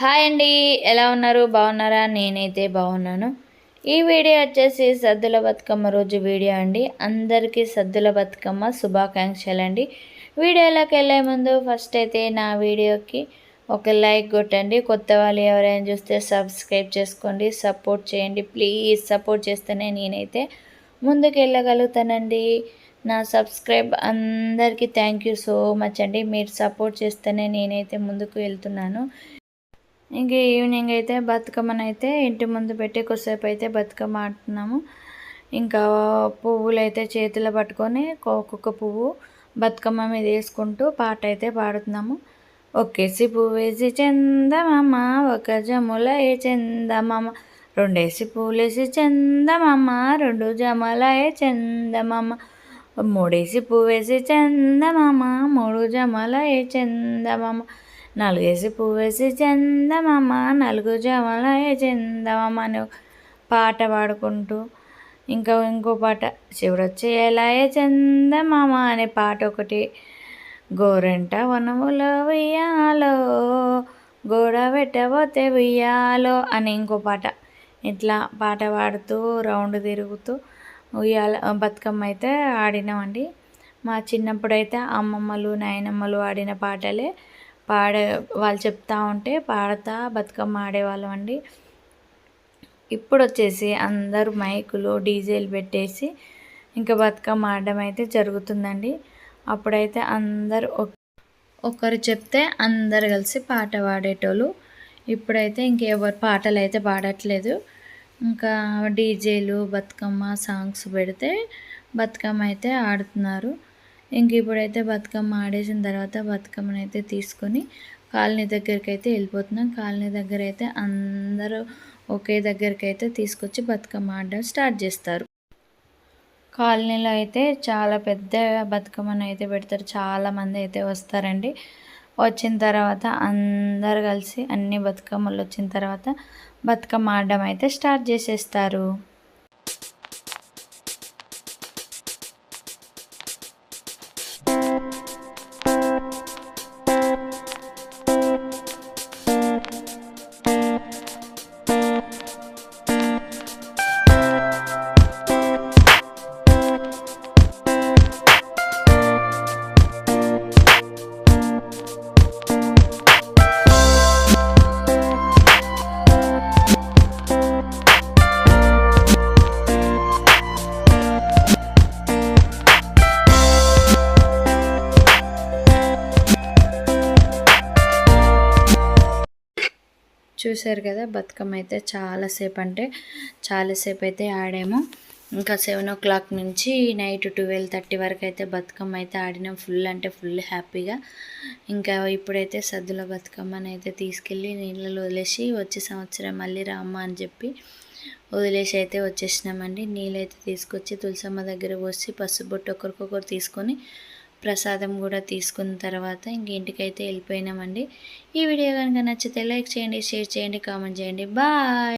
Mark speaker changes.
Speaker 1: Hi అండి ఎలా ఉన్నారు? బాగున్నారా? నేనైతే బాగున్నాను. ఈ వీడియో వచ్చేసి సద్దుల బతుకమ్మ రోజు వీడియో అండి. అందరికీ సద్దుల బతుకమ్మ శుభాకాంక్షలు అండి. వీడియోలోకి వెళ్ళే ముందు ఫస్ట్ అయితే నా వీడియోకి ఒక లైక్ కొట్టండి. కొత్త వాళ్ళు ఎవరైనా చూస్తే సబ్స్క్రైబ్ చేసుకోండి సపోర్ట్ చేయండి. ప్లీజ్ సపోర్ట్ చేస్తేనే నేనైతే ముందుకు వెళ్ళగలుగుతానండి. నా సబ్స్క్రైబ్ అందరికీ థ్యాంక్ యూ సో మచ్ అండి. మీరు సపోర్ట్ చేస్తేనే నేనైతే ముందుకు వెళ్తున్నాను. ఇంక ఈవినింగ్ అయితే బతుకమ్మను అయితే ఇంటి ముందు పెట్టి కొద్దిసేపు అయితే బతుకమ్మ ఆడుతున్నాము. ఇంకా పువ్వులు అయితే చేతిలో పట్టుకొని ఒక్కొక్క పువ్వు బతుకమ్మ మీద వేసుకుంటూ పాట అయితే పాడుతున్నాము. ఒకేసి పువ్వేసి చందమామ ఒక జముల ఏ చందమామ రెండేసి పువ్వులేసి చందమామ రెండు జమల ఏ చందమామ మూడేసి పువ్వేసి చందమామ మూడు జమల ఏ చందమామ నలుగేసి పువ్వేసి చందమామ నలుగు జమల ఏ చందమామ అని పాట పాడుకుంటూ ఇంకా ఇంకో పాట శివుడొచ్చి ఎలా ఏ చందమామ అనే పాట ఒకటి గోరెంట వనములో వెయ్యాలో గోడ పెట్టబోతే ఉయ్యాలో అని ఇంకో పాట. ఇట్లా పాట పాడుతూ రౌండ్ తిరుగుతూ ఉయ్యాల బతుకమ్మ అయితే ఆడినామండి. మా చిన్నప్పుడైతే అమ్మమ్మలు నాయనమ్మలు ఆడిన పాటలే. పాడే వాళ్ళు చెప్తా ఉంటే పాడతా బతుకమ్మ ఆడేవాళ్ళం అండి. ఇప్పుడు వచ్చేసి అందరూ మైకులు డీజేలు పెట్టేసి ఇంకా బతుకమ్మ ఆడడం అయితే జరుగుతుందండి. అప్పుడైతే అందరు ఒకరు చెప్తే అందరు కలిసి పాట పాడేటోళ్ళు. ఇప్పుడైతే ఇంకెవరు పాటలు అయితే పాడట్లేదు. ఇంకా డీజేలు బతుకమ్మ సాంగ్స్ పెడితే బతుకమ్మ అయితే ఆడుతున్నారు. ఇంక ఇప్పుడైతే బతుకమ్మ ఆడేసిన తర్వాత బతుకమ్మని అయితే తీసుకొని కాలనీ దగ్గరికి అయితే వెళ్ళిపోతున్నాం. కాలనీ దగ్గర అయితే అందరూ ఒకే దగ్గరికి అయితే తీసుకొచ్చి బతుకమ్మ ఆడడం స్టార్ట్ చేస్తారు. కాలనీలో అయితే చాలా పెద్ద బతుకమ్మను అయితే పెడతారు. చాలామంది అయితే వస్తారండి. వచ్చిన తర్వాత అందరు కలిసి అన్ని బతుకమ్మలు వచ్చిన తర్వాత బతుకమ్మ ఆడడం అయితే స్టార్ట్ చేసేస్తారు. చూశారు కదా బతుకమ్మ అయితే చాలాసేపు అంటే చాలాసేపు అయితే ఆడాము. ఇంకా సెవెన్ ఓ క్లాక్ నుంచి నైట్ ట్వెల్వ్ థర్టీ వరకు అయితే బతుకమ్మ అయితే ఆడినాం. ఫుల్ అంటే ఫుల్ హ్యాపీగా. ఇంకా ఇప్పుడైతే సద్దుల బతుకమ్మని అయితే తీసుకెళ్ళి నీళ్ళలో వదిలేసి వచ్చే సంవత్సరం మళ్ళీ రామ్మ అని చెప్పి వదిలేసి అయితే వచ్చేసినామండి. నీళ్ళైతే తీసుకొచ్చి తులసమ్మ దగ్గర పోసి పసుపు బొట్టు ఒకరికొకరు తీసుకొని ప్రసాదం కూడా తీసుకున్న తర్వాత ఇంక ఇంటికైతే వెళ్ళిపోయినామండి. ఈ వీడియో కనుక నచ్చితే లైక్ చేయండి షేర్ చేయండి కామెంట్ చేయండి. బాయ్!